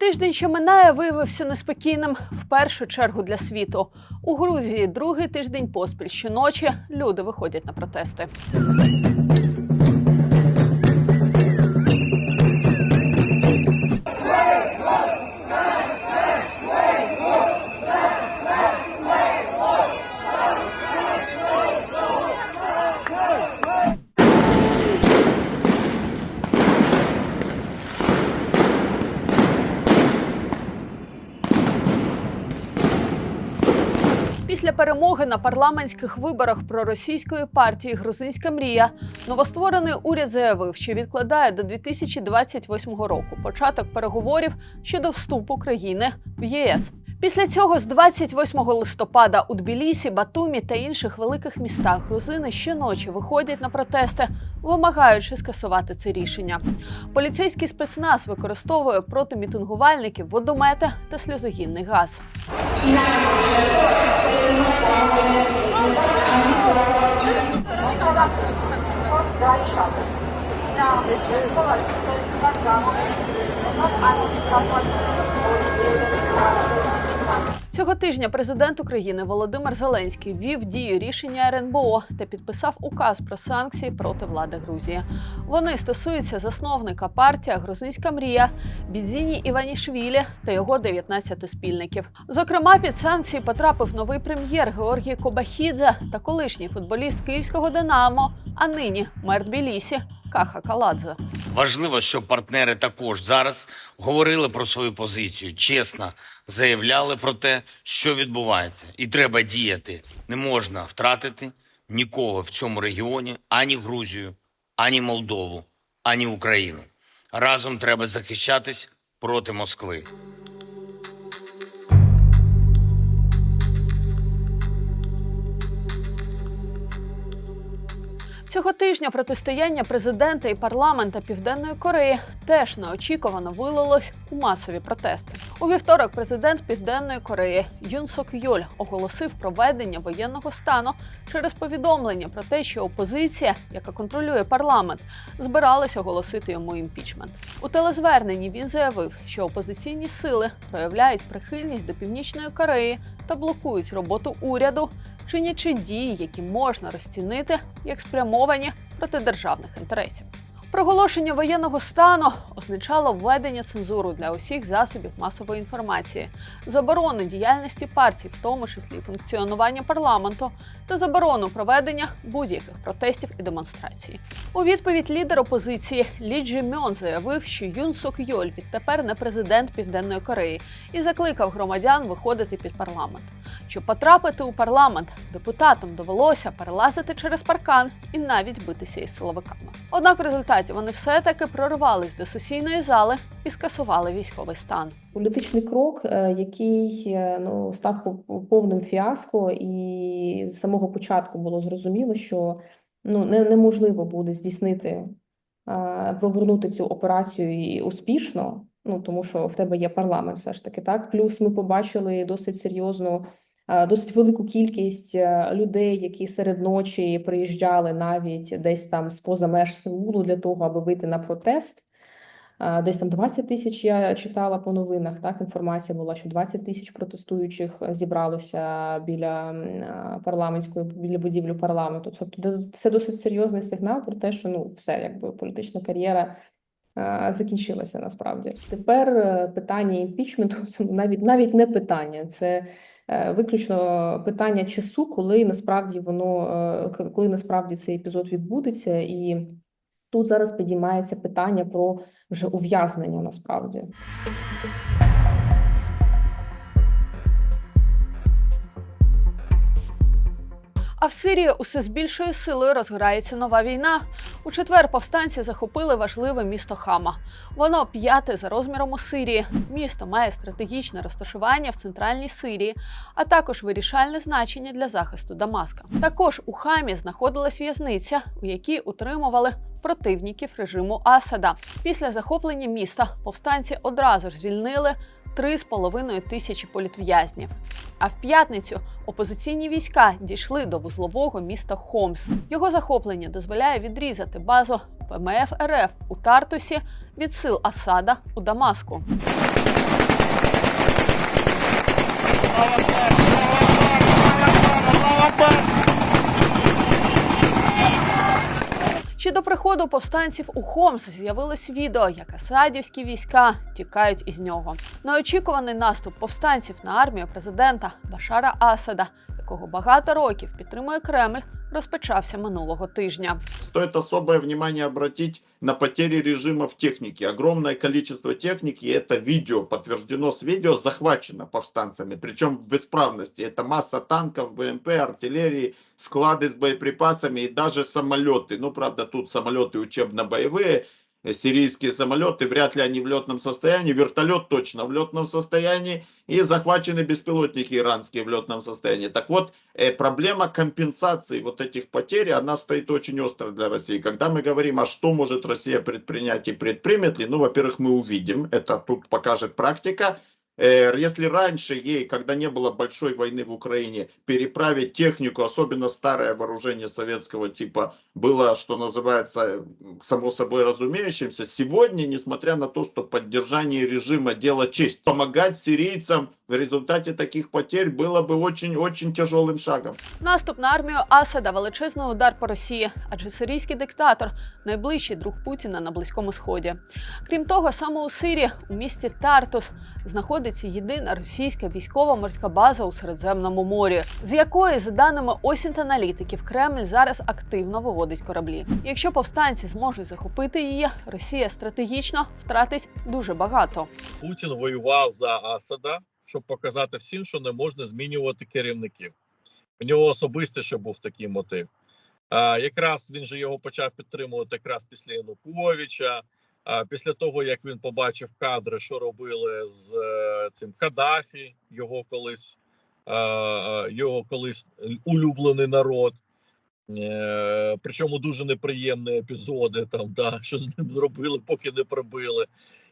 Тиждень, що минає, виявився неспокійним в першу чергу для світу. У Грузії другий тиждень поспіль щоночі люди виходять на протести. Після перемоги на парламентських виборах проросійської партії Грузинська мрія новостворений уряд заявив, що відкладає до 2028 року початок переговорів щодо вступу країни в ЄС. Після цього з 28 листопада у Тбілісі, Батумі та інших великих містах грузини щоночі виходять на протести, вимагаючи скасувати це рішення. Поліцейський спецназ використовує проти мітингувальників водомети та сльозогінний газ. Now, this is us, it's your turn. not uncommon, or Цього тижня президент України Володимир Зеленський ввів дію рішення РНБО та підписав указ про санкції проти влади Грузії. Вони стосуються засновника партія Грузинська мрія Бідзіні Іванішвілі та його 19 спільників. Зокрема, під санкції потрапив новий прем'єр Георгій Кобахідзе та колишній футболіст київського Динамо, а нині мер Тбілісі Каха Каладзе. Важливо, щоб партнери також зараз говорили про свою позицію, чесно заявляли про те, що відбувається, і треба діяти. Не можна втратити нікого в цьому регіоні ані Грузію, ані Молдову, ані Україну. Разом треба захищатись проти Москви. Цього тижня протистояння президента і парламента Південної Кореї теж неочікувано вилилось у масові протести. У вівторок президент Південної Кореї Юн Сок Йоль оголосив проведення воєнного стану через повідомлення про те, що опозиція, яка контролює парламент, збиралась оголосити йому імпічмент. У телезверненні він заявив, що опозиційні сили проявляють прихильність до Північної Кореї та блокують роботу уряду, чинячи дії, які можна розцінити як спрямовані проти державних інтересів. Проголошення воєнного стану означало введення цензуру для усіх засобів масової інформації, заборону діяльності партій, в тому числі функціонування парламенту, та заборону проведення будь-яких протестів і демонстрацій. У відповідь лідер опозиції Лі Джі Мьон заявив, що Юн Сок Йоль відтепер не президент Південної Кореї і закликав громадян виходити під парламент. Щоб потрапити у парламент, депутатам довелося перелазити через паркан і навіть битися із силовиками. Однак в результаті вони все-таки прорвались до сесійної зали і скасували військовий стан. Політичний крок, е, який е, ну став пов- повним фіаско, і з самого початку було зрозуміло, що ну не, неможливо буде здійснити, е, провернути цю операцію успішно. Ну тому що в тебе є парламент, все ж таки, так. Плюс ми побачили досить серйозну, е, досить велику кількість е, людей, які серед ночі приїжджали навіть десь там з поза меж Сеулу для того, аби вийти на протест. Е, Десь там 20 тисяч я читала по новинах. Так інформація була, що 20 тисяч протестуючих зібралося біля парламентської біля будівлі парламенту. Тобто це досить серйозний сигнал про те, що ну все, якби політична кар'єра закінчилася насправді. Тепер е, питання імпічменту це навіть навіть не питання, це е, виключно питання часу, коли насправді воно е, коли насправді цей епізод відбудеться, і тут зараз підіймається питання про вже ув'язнення насправді. А в Сирії усе з більшою силою розгорається нова війна. У четвер повстанці захопили важливе місто Хама. Воно п'яте за розміром у Сирії. Місто має стратегічне розташування в центральній Сирії, а також вирішальне значення для захисту Дамаска. Також у Хамі знаходилась в'язниця, у якій утримували противників режиму Асада. Після захоплення міста повстанці одразу ж звільнили 3,5 тисячі політв'язнів. А в п'ятницю опозиційні війська дійшли до вузлового міста Хомс. Його захоплення дозволяє відрізати базу ПМФ РФ у Тартусі від сил Асада у Дамаску. Ще до приходу повстанців у Хомс з'явилось відео, як асадівські війська тікають із нього. Неочікуваний наступ повстанців на армію президента Башара Асада, якого багато років підтримує Кремль, розпочався минулого тижня. Стоит особое внимание обратить на потери режима в технике. Огромное количество техники, и это видео, подтверждено с видео, захвачено повстанцами, причем в исправности. Это масса танков, БМП, артиллерии, склады с боеприпасами и даже самолеты. Ну, правда, тут самолеты учебно-боевые, э, сирийские самолеты, вряд ли они в летном состоянии, вертолет точно в летном состоянии, и захвачены беспилотники иранские в летном состоянии. Так вот, э, проблема компенсации вот этих потерь, она стоит очень остро для России. Когда мы говорим, а что может Россия предпринять и предпримет ли, ну, во-первых, мы увидим, это тут покажет практика. Э, Если раньше ей, когда не было большой войны в Украине, переправить технику, особенно старое вооружение советского типа, было, что называется, э, само собой разумеющимся, сегодня, несмотря на то, что поддержание режима дело честь, помогать сирийцам в результате таких потерь было бы очень-очень тяжелым шагом. Наступ на армію Асада величезний удар по Росії, адже сирійський диктатор найближчий друг Путіна на Близькому Сході. Крім того, саме у Сирії, у місті Тартус, знаходиться єдина російська військова морська база у Середземному морі, з якої, за даними осінь аналітиків, Кремль зараз активно виводить кораблі. Якщо повстанці зможуть захопити її, Росія стратегічно втратить дуже багато. Путін воював за Асада, щоб показати всім, що не можна змінювати керівників. У нього особисто ще був такий мотив. А, якраз він же його почав підтримувати якраз після Януковича, а, після того як він побачив кадри, що робили з е, цим Каддафі, його колись, його колись улюблений народ. Е, причому дуже неприємні епізоди, там, да, що з ним зробили, поки не прибили.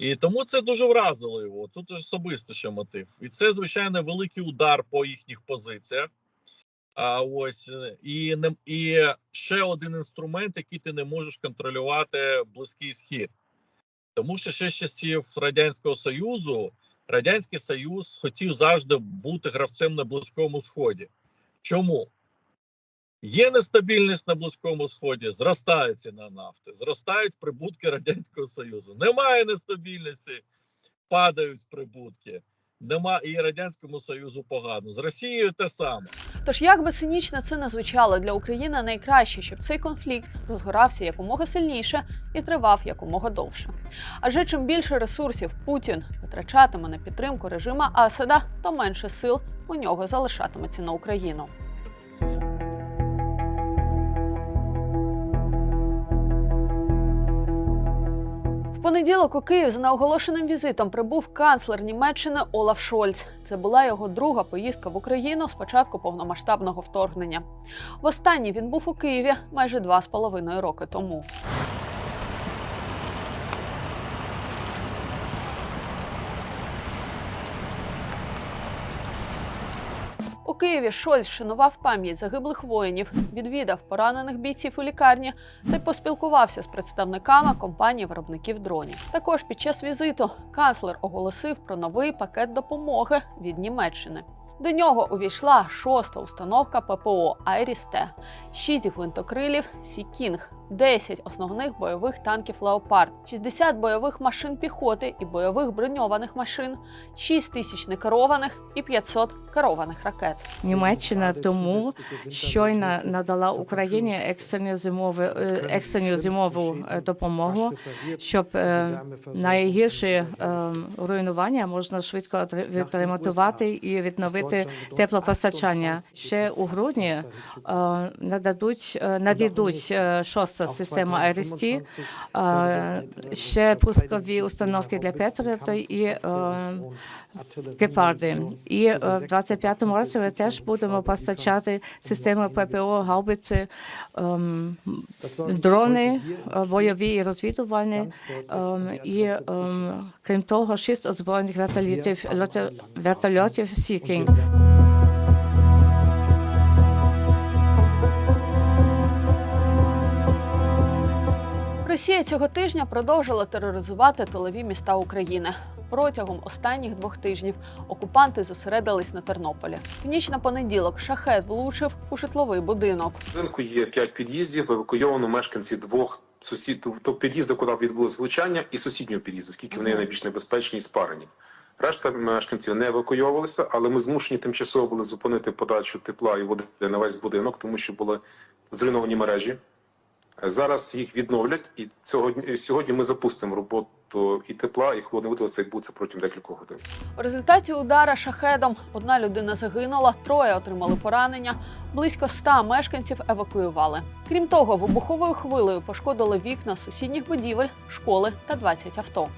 І тому це дуже вразило його. Тут особисто ще мотив. І це, звичайно, великий удар по їхніх позиціях. А ось е, і і ще один інструмент, який ти не можеш контролювати близький схід. Тому що ще з часів Радянського Союзу Радянський Союз хотів завжди бути гравцем на Близькому Сході. Чому? Є нестабільність на Близькому Сході, зростає ціна нафти, зростають прибутки Радянського Союзу. Немає нестабільності, падають прибутки. Нема і Радянському Союзу погано. З Росією те саме. Тож, як би цинічно це не звучало для України, найкраще, щоб цей конфлікт розгорався якомога сильніше і тривав якомога довше. Адже чим більше ресурсів Путін витрачатиме на підтримку режима Асада, то менше сил у нього залишатиметься на Україну. Понеділок у Київ за неоголошеним візитом прибув канцлер Німеччини Олаф Шольц. Це була його друга поїздка в Україну з початку повномасштабного вторгнення. Востаннє він був у Києві майже два з половиною роки тому. Києві Шольц вшанував пам'ять загиблих воїнів, відвідав поранених бійців у лікарні та й поспілкувався з представниками компанії виробників дронів. Також під час візиту канцлер оголосив про новий пакет допомоги від Німеччини. До нього увійшла шоста установка ППО Айріс-Т, 6 гвинтокрилів Сі-Кінг, 10 основних бойових танків Леопард, 60 бойових машин піхоти і бойових броньованих машин, 6 тисяч некерованих і 500 керованих ракет. Німеччина тому щойно надала Україні екстрену зимову е, екстрену зимову допомогу, щоб е, найгірші е, руйнування можна швидко відремонтувати і відновити теплопостачання. Ще у грудні нададуть надійдуть е, система АРСТ, ще пускові установки для Петріоту і е, гепарди. І е, в 25-му році ми теж будемо постачати системи ППО, гаубиці, ем, дрони е, бойові і розвідувальні. ем, І ем, крім того, шість озброєних вертольотів вертольотів Sea Росія цього тижня продовжила тероризувати тилові міста України. Протягом останніх двох тижнів окупанти зосередились на Тернополі. В ніч на понеділок шахет влучив у житловий будинок. В будинку є п'ять під'їздів, евакуйовано мешканці двох сусід, тобто під'їзду, куди відбулось влучання, і сусіднього під'їзду, оскільки вони є найбільш небезпечні і спарені. Решта мешканців не евакуйовувалися, але ми змушені тимчасово були зупинити подачу тепла і води на весь будинок, тому що були зруйновані мережі. Зараз їх відновлять, і цього сьогодні ми запустимо роботу і тепла, і холодної води. Це відбудеться протягом декількох годин. У результаті удара шахедом одна людина загинула, троє отримали поранення. Близько ста мешканців евакуювали. Крім того, вибуховою хвилею пошкодили вікна сусідніх будівель, школи та 20 авто.